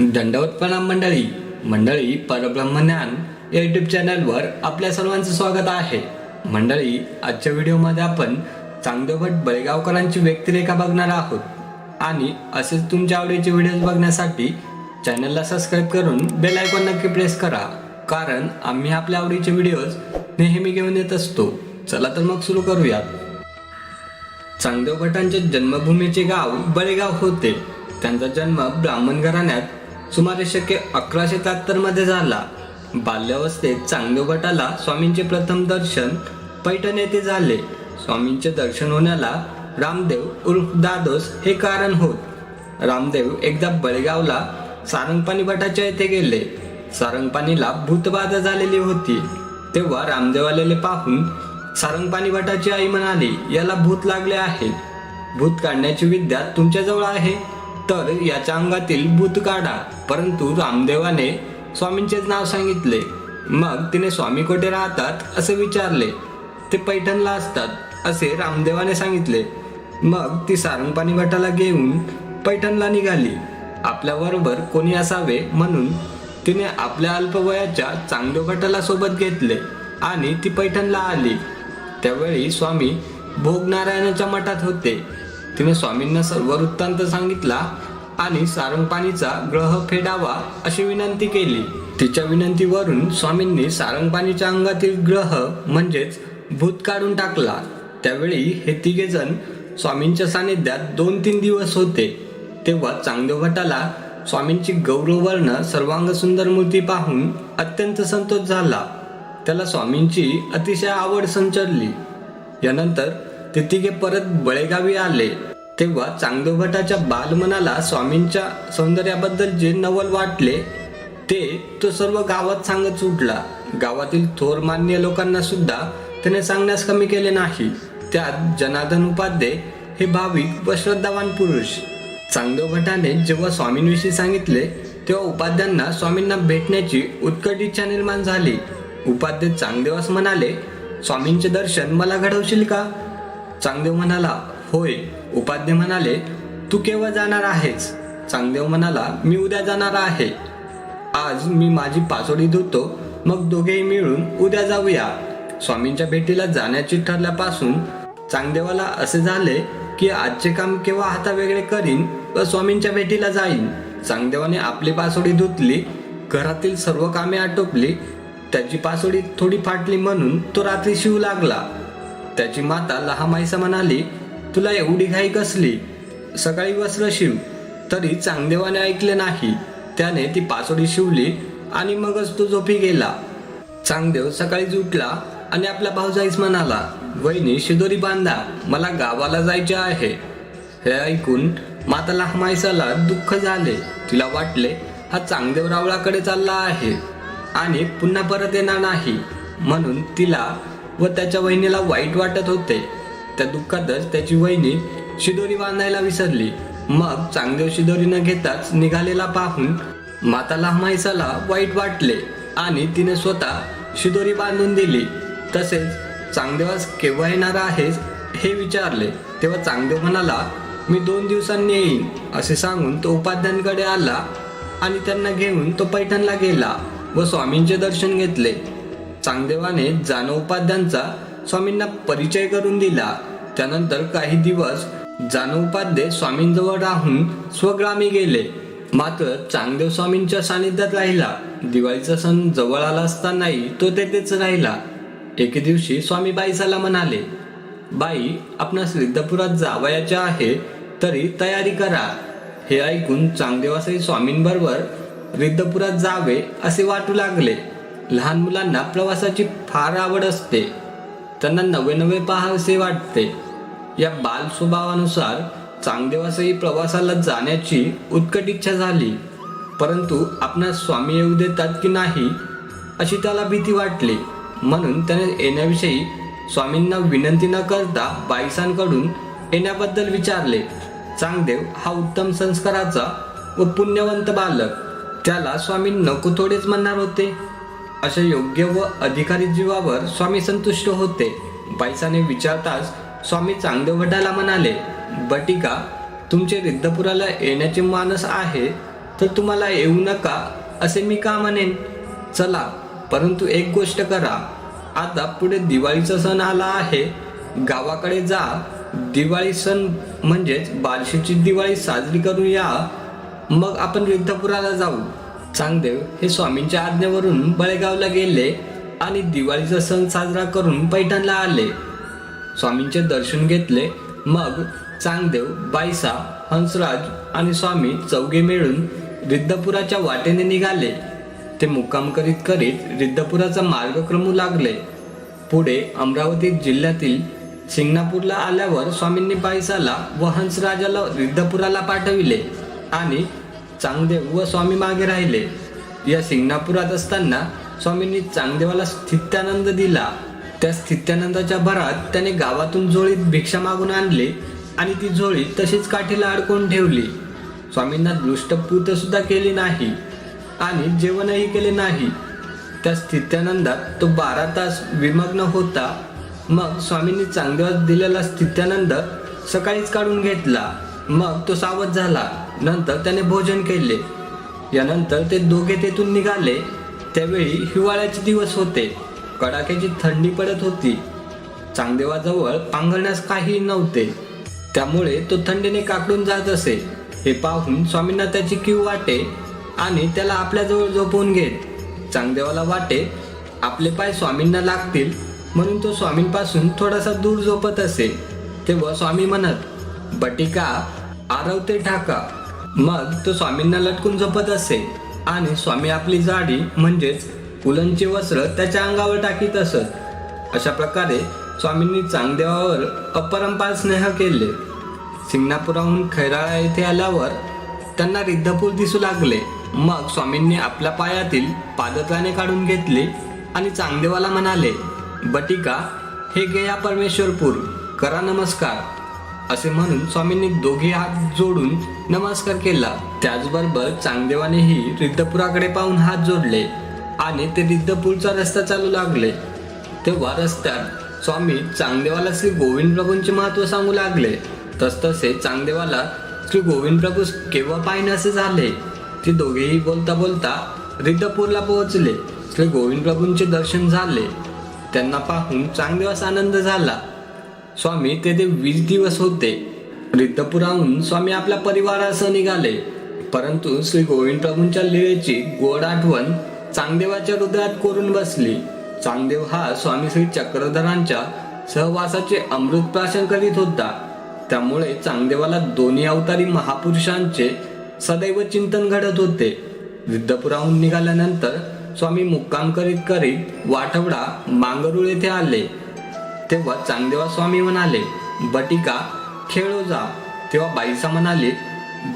दंडवत प्रणाम मंडळी. मंडळी परब्रह्मज्ञान या युट्यूब चॅनलवर आपल्या सर्वांचं स्वागत आहे. मंडळी आजच्या व्हिडिओमध्ये आपण चांगदेवभट बळेगावकरांची व्यक्तिरेखा बघणार आहोत. आणि असेच तुमच्या आवडीचे व्हिडिओज बघण्यासाठी चॅनलला सबस्क्राईब करून बेल आयकॉन नक्की प्रेस करा. कारण आम्ही आपल्या आवडीचे व्हिडिओज नेहमी घेऊन येत असतो. चला तर मग सुरू करूयात. चांगदेव भटांच्या जन्मभूमीचे गाव बळेगाव होते. त्यांचा जन्म ब्राह्मण घराण्यात सुमारे शके अकराशे त्र्याहत्तरमध्ये झाला. बाल्यावस्थेत चांगदेव भटाला स्वामींचे प्रथम दर्शन पैठण येथे झाले. स्वामींचे दर्शन होण्याला रामदेव उर्फ दादोस हे कारण होत. रामदेव एकदा बळेगावला सारंगपाणी भटाच्या येथे गेले. सारंगपाणीला भूतबाधा झालेली होती. तेव्हा रामदेव आलेले पाहून सारंगपाणी भटाची आई म्हणाली याला भूत लागले आहे. भूत काढण्याची विद्या तुमच्याजवळ आहे. तर याच्या अंगातील भूत काढा. परंतु रामदेवाने स्वामींचेच नाव सांगितले. मग तिने स्वामी कोठे राहतात असे विचारले. ते पैठणला असतात असे रामदेवाने सांगितले. मग ती सारंगपाणी भटाला घेऊन पैठणला निघाली. आपल्याबरोबर कोणी असावे म्हणून तिने आपल्या अल्पवयाच्या चांगदेव भटाला सोबत घेतले आणि ती पैठणला आली. त्यावेळी स्वामी भोगनारायणाच्या मठात होते. तिने स्वामींना सर्व वृत्तांत सांगितला आणि सारंगपाणीचा ग्रह फेडावा अशी विनंती केली. तिच्या विनंतीवरून स्वामींनी सारंगपाणीच्या अंगातील ग्रह म्हणजेच भूत काढून टाकला. त्यावेळी हे तिघेजण स्वामींच्या सानिध्यात दोन तीन दिवस होते. तेव्हा चांगदेव भटाला स्वामींची गौरववर्ण सर्वांग सुंदर मूर्ती पाहून अत्यंत संतोष झाला. त्याला स्वामींची अतिशय आवड संचरली. यानंतर ते तिघे परत बळेगावी आले. तेव्हा चांगदोभटाच्या बालमनाला स्वामींच्या सौंदर्याबद्दल जे नवल वाटले ते तो सर्व गावात सांगत सुटला. गावातील थोर मान्य लोकांना सुद्धा त्याने सांगण्यास कमी केले नाही. त्यात जनार्दन उपाध्ये हे भाविक व श्रद्धावान पुरुष. चांगदोभटाने जेव्हा स्वामींविषयी सांगितले तेव्हा उपाध्यांना स्वामींना भेटण्याची उत्कट इच्छा निर्माण झाली. उपाध्ये चांगदेवास म्हणाले स्वामींचे दर्शन मला घडवशील का? चांगदेव म्हणाला होय. उपाध्ये म्हणाले तू केव्हा जाणार आहेस? चांगदेव म्हणाला मी उद्या जाणार आहे. आज मी माझी पासोडी धुतो मग दोघेही मिळून उद्या जाऊया. स्वामींच्या भेटीला जाण्याची ठरल्यापासून चांगदेवाला असे झाले की आजचे काम केव्हा हाता वेगळे करीन व स्वामींच्या भेटीला जाईन. चांगदेवाने आपली पासोडी धुतली घरातील सर्व कामे आटोपली त्याची पासोडी थोडी फाटली म्हणून तो रात्री शिवू लागला. त्याची माता लहामाईसा म्हणाली तुला एवढी घाई कसली? सकाळी वस्त्र शिव तरी चांगदेवाने ऐकले नाही. त्याने ती पासोडी शिवली आणि मगच तो झोपी गेला. चांगदेव सकाळीच उठला आणि आपल्या भाऊजाईस म्हणाला वहिनी शिदोरी बांधा मला गावाला जायचे आहे. हे ऐकून माता लहामाईसाला दुःख झाले. तिला वाटले हा चांगदेव रावळाकडे चालला आहे आणि पुन्हा परत येणार नाही. म्हणून तिला व त्याच्या वहिनीला वाईट वाटत होते. त्या दुःखातच त्याची वहिनी शिदोरी बांधायला विसरली. मग चांगदेव शिदोरी न घेताच निघालेला पाहून माताला म्हैसाला वाईट वाटले आणि तिने स्वतः शिदोरी बांधून दिली. तसेच चांगदेवास केव्हा येणार आहेस हे विचारले. तेव्हा चांगदेव म्हणाला मी दोन दिवसांनी येईन असे सांगून तो उपाध्यांकडे आला आणि त्यांना घेऊन तो पैठणला गेला व स्वामींचे दर्शन घेतले. चांगदेवाने जानोपाध्यांचा स्वामींना परिचय करून दिला. त्यानंतर काही दिवस जानोपाध्ये स्वामींजवळ राहून स्वग्रामी गेले. मात्र चांगदेव स्वामींच्या सानिध्यात राहिला. दिवाळीचा सण जवळ आला असतानाही तो तेथेच राहिला. एके दिवशी स्वामी बाईसाला म्हणाले बाई आपणास रिद्धपुरात जावयाचे आहे तरी तयारी करा. हे ऐकून चांगदेवासही स्वामींबरोबर रिद्धपुरात जावे असे वाटू लागले. लहान मुलांना प्रवासाची फार आवड असते. त्यांना नवे नवे पाहावेसे वाटते. या बाल स्वभावानुसार चांगदेवासही प्रवासाला जाण्याची उत्कट इच्छा झाली. परंतु आपणास स्वामी येऊ देतात की नाही अशी त्याला भीती वाटली. म्हणून त्याने येण्याविषयी स्वामींना विनंती न करता बाईसांकडून येण्याबद्दल विचारले. चांगदेव हा उत्तम संस्काराचा व पुण्यवंत बालक. त्याला स्वामी नको थोडेच म्हणणार होते. अशा योग्य व अधिकारी जीवावर स्वामी संतुष्ट होते. बाईसाने विचारताच स्वामी चांगदेवटाला म्हणाले बटिका तुमचे रिद्धपुराला येण्याचे मानस आहे तर तुम्हाला येऊ नका असे मी का म्हणेन? चला परंतु एक गोष्ट करा. आता पुढे दिवाळीचा सण आला आहे. गावाकडे जा. दिवाळी सण म्हणजेच बारशीची दिवाळी साजरी करून या मग आपण रिद्धपुराला जाऊ. चांगदेव हे स्वामींच्या आज्ञेवरून बळेगावला गेले आणि दिवाळीचा सण साजरा करून पैठणला आले. स्वामींचे दर्शन घेतले. मग चांगदेव बाईसा हंसराज आणि स्वामी चौघे मिळून रिद्धपुराच्या वाटेने निघाले. ते मुक्काम करीत करीत रिद्धपुराचा मार्ग क्रमू लागले. पुढे अमरावती जिल्ह्यातील सिंगणापूरला आल्यावर स्वामींनी बाईसाला व हंसराजाला रिद्धपुराला पाठविले आणि चांगदेव व स्वामी मागे राहिले. या सिंगणापुरात असताना स्वामींनी चांगदेवाला स्थित्यानंद दिला. त्या स्थित्यानंदाच्या भरात त्याने गावातून झोळीत भिक्षा मागून आणली आणि ती झोळी तशीच काठीला अडकून ठेवली. स्वामींना दृष्टपूत सुद्धा केली नाही आणि जेवणही केले नाही. त्या स्थित्यानंदात तो बारा तास विमग्न होता. मग स्वामींनी चांगदेवास दिलेला स्थित्यानंद सकाळीच काढून घेतला. मग तो सावध झाला. नंतर त्याने भोजन केले. यानंतर ते दोघे तेथून निघाले. त्यावेळी हिवाळ्याचे दिवस होते. कडाक्याची थंडी पडत होती. चांगदेवाजवळ पांघरण्यास काहीही नव्हते. त्यामुळे तो थंडीने काकडून जात असे. हे पाहून स्वामींना त्याची कीव वाटे आणि त्याला आपल्याजवळ झोपवून घेत. चांगदेवाला वाटे आपले पाय स्वामींना लागतील म्हणून तो स्वामींपासून थोडासा दूर झोपत असे. तेव्हा स्वामी म्हणत बटिका आरवते ठाका मग तो स्वामींना लटकून झोपत असे. आणि स्वामी आपली जाडी म्हणजेच उलनचे वस्त्र त्याच्या अंगावर टाकीत असत. अशा प्रकारे स्वामींनी चांगदेवावर अपरंपार स्नेह केले. सिंगणापुराहून खैराळा येथे आल्यावर त्यांना रिद्धपूर दिसू लागले. मग स्वामींनी आपल्या पायातील पादत्राणे काढून घेतली आणि चांगदेवाला म्हणाले बटिका हे गया परमेश्वरपूर. करा नमस्कार. असे म्हणून स्वामींनी दोघे हात जोडून नमस्कार केला. त्याचबरोबर चांगदेवानेही रिद्धपुराकडे पाहून हात जोडले आणि ते रिद्धपूरचा रस्ता चालू लागले. तेव्हा रस्त्यात स्वामी चांगदेवाला श्री गोविंद प्रभूंचे महत्त्व सांगू लागले. तसतसे चांगदेवाला श्री गोविंद प्रभू केव्हा पाहिजे असे झाले? ते दोघेही बोलता बोलता रिद्धपूरला पोहोचले. श्री गोविंद प्रभूंचे दर्शन झाले. त्यांना पाहून चांगदेवास आनंद झाला. स्वामी तेथे वीस दिवस होते. रिद्धपुराहून स्वामी आपल्या परिवारासह निघाले. परंतु श्री गोविंद प्रभूंच्या लीळेची गोड आठवण चांगदेवाच्या हृदयात कोरून बसली. चांगदेव हा स्वामी श्री चक्रधरांच्या सहवासाचे अमृत प्राशन करीत होता. त्यामुळे चांगदेवाला दोन्ही अवतारी महापुरुषांचे सदैव चिंतन घडत होते. रिद्धपुराहून निघाल्यानंतर स्वामी मुक्काम करीत करीत वाठवडा मांगरूळ येथे आले. तेव्हा चांगदेवा स्वामी म्हणाले बटिका खेळो जा. तेव्हा बाईसा म्हणाली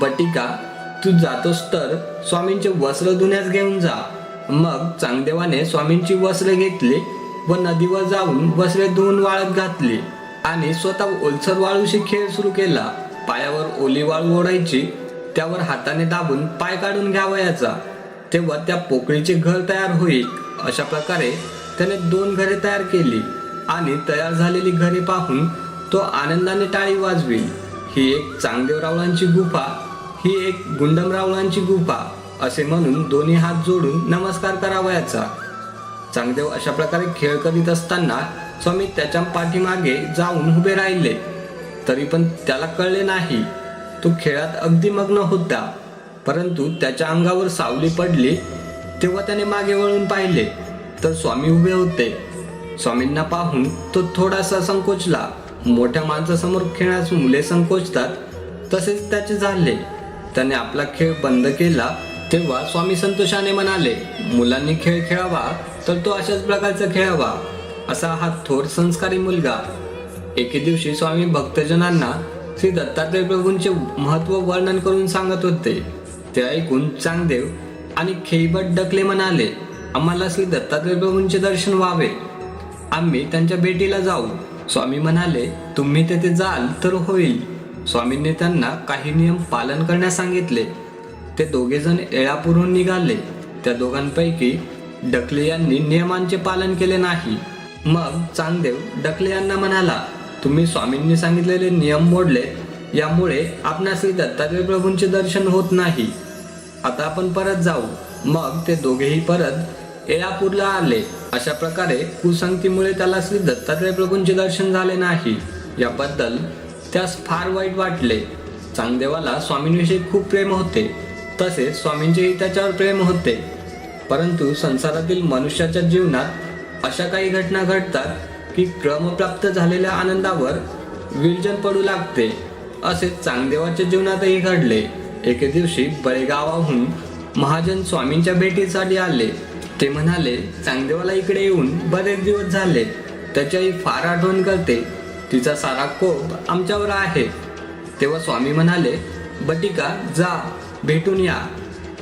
बटिका तू जातोस तर स्वामींचे वस्त्र धुण्यास घेऊन जा. मग चांगदेवाने स्वामींची वस्त्रे घेतली व नदीवर जाऊन वस्त्रे धुवून वाळत घातली आणि स्वतः ओलसर वाळूशी खेळ सुरू केला. पायावर ओली वाळू ओढायची त्यावर हाताने दाबून पाय काढून घ्यावयाचा. तेव्हा त्या पोकळीचे घर तयार होईल. अशा प्रकारे त्याने दोन घरे तयार केली. आणि तयार झालेली घरे पाहून तो आनंदाने टाळी वाजवी ही एक चांगदेव रावळांची गुफा ही एक गुंडम रावळांची गुफा असे म्हणून दोन्ही हात जोडून नमस्कार करावयाचा चांगदेव अशा प्रकारे खेळ करीत असताना स्वामी त्याच्या पाठीमागे जाऊन उभे राहिले. तरी पण त्याला कळले नाही तो खेळात अगदी मग्न होता. परंतु त्याच्या अंगावर सावली पडली तेव्हा त्याने मागे वळून पाहिले तर स्वामी उभे होते. स्वामींना पाहून तो थोडासा संकोचला. मोठ्या माणसासमोर खेळण्यास मुले संकोचतात. तसेच त्याचे झाले. त्याने आपला खेळ बंद केला तेव्हा स्वामी संतोषाने म्हणाले मुलांनी खेळ खेळावा तर तो अशाच प्रकारचा खेळावा. असा हा थोर संस्कारी मुलगा. एके दिवशी स्वामी भक्तजनांना श्री दत्तात्रय प्रभूंचे महत्त्व वर्णन करून सांगत होते. ते ऐकून चांगदेव आणि खेईबट डकले म्हणाले आम्हाला श्री दत्तात्रय प्रभूंचे दर्शन व्हावे. आम्ही त्यांच्या भेटीला जाऊ. स्वामी म्हणाले तुम्ही तेथे जाल तर होईल. स्वामींनी त्यांना काही नियम पालन करण्यास सांगितले. ते दोघे जण निघाले. त्या दोघांपैकी डकले यांनी नियमांचे पालन केले नाही. मग चांगदेव डकले यांना म्हणाला तुम्ही स्वामींनी सांगितलेले नियम मोडले यामुळे आपणास श्री दत्तात्रय प्रभूंचे दर्शन होत नाही. आता आपण परत जाऊ. मग ते दोघेही परत एळापूरला आले. अशा प्रकारे कुसंगतीमुळे त्याला श्री दत्तात्रय प्रभूंचे दर्शन झाले नाही. याबद्दल त्यास फार वाईट वाटले. चांगदेवाला स्वामींविषयी खूप प्रेम होते. तसेच स्वामींचेही त्याच्यावर प्रेम होते. परंतु संसारातील मनुष्याच्या जीवनात अशा काही घटना घडतात की क्रमप्राप्त झालेल्या आनंदावर विरजन पडू लागते. असे चांगदेवाच्या जीवनातही घडले. एके दिवशी बळेगावाहून महाजन स्वामींच्या भेटीसाठी आले. ते म्हणाले चांगदेवाला इकडे येऊन बरेच दिवस झाले. त्याच्याही फार आठवण करते तिचा सारा कोप आमच्यावर आहे. तेव्हा स्वामी म्हणाले बटिका जा भेटून या.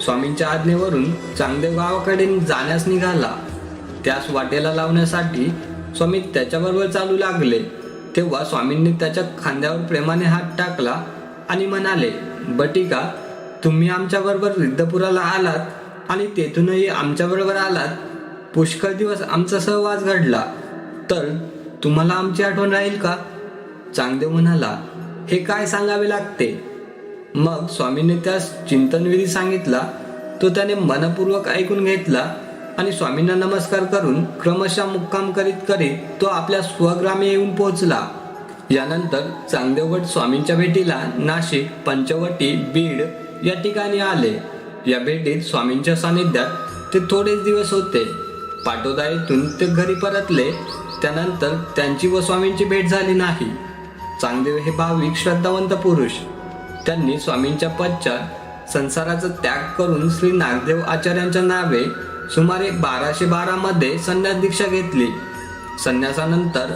स्वामींच्या आज्ञेवरून चांगदेव गावाकडे जाण्यास निघाला. त्यास वाटेला लावण्यासाठी स्वामी त्याच्याबरोबर चालू लागले. तेव्हा स्वामींनी त्याच्या खांद्यावर प्रेमाने हात टाकला आणि म्हणाले बटिका तुम्ही आमच्याबरोबर रिद्धपुराला आलात. आणि तेथूनही आमच्याबरोबर आलात. पुष्कळ दिवस आमचा सहवास घडला. तर तुम्हाला आमची आठवण राहील का? चांगदेव म्हणाला हे काय सांगावे लागते? मग स्वामींनी त्यास चिंतनविधी सांगितला. तो त्याने मनपूर्वक ऐकून घेतला आणि स्वामींना नमस्कार करून क्रमशः मुक्काम करीत करीत तो आपल्या स्वग्रामी येऊन पोहोचला. यानंतर चांगदेवगड स्वामींच्या भेटीला नाशिक पंचवटी बीड या ठिकाणी आले. या भेटीत स्वामींच्या सानिध्यात ते थोडेच दिवस होते. पाटोदा येथून ते घरी परतले त्यानंतर त्यांची व स्वामींची भेट झाली नाही. चांगदेव हे भाविक श्रद्धावंत पुरुष. त्यांनी स्वामींच्या पश्चात संसाराचा त्याग करून श्री नागदेव आचार्यांच्या नावे सुमारे बाराशे बारामध्ये संन्यास दीक्षा घेतली. संन्यासानंतर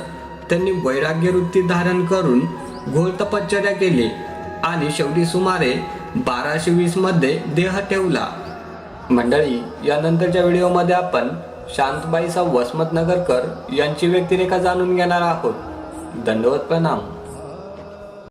त्यांनी वैराग्य वृत्ती धारण करून घोर तपश्चर्या केली आणि शेवटी सुमारे बाराशे वीसमध्ये देह ठेवला. मंडळी यानंतरच्या व्हिडिओमध्ये आपण शांतबाईचा वसमत नगरकर यांची व्यक्तिरेखा जाणून घेणार आहोत. दंडवत प्रणाम.